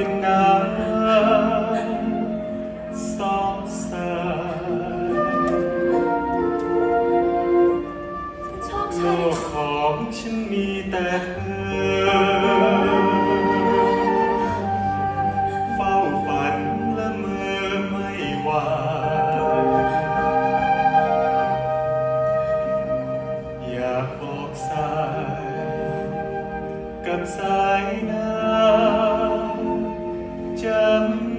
เป็นน้ำสองสายโลกของฉันมีแต่เธอ เฝ้าฝันและเมื่อไม่วางอยากบอกสาย กับสายนา chấm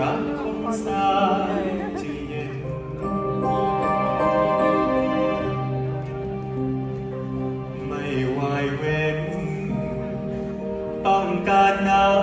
รักคงสายจะเย็นไม่วายเว้นต้องการหนาว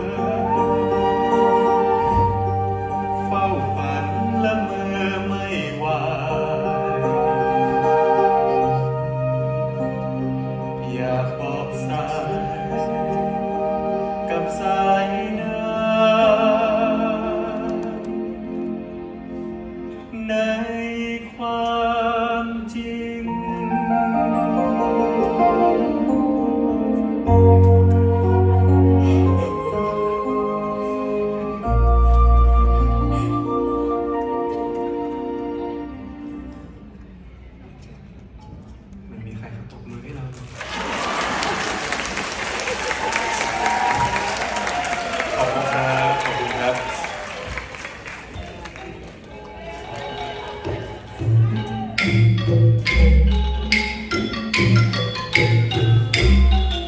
good.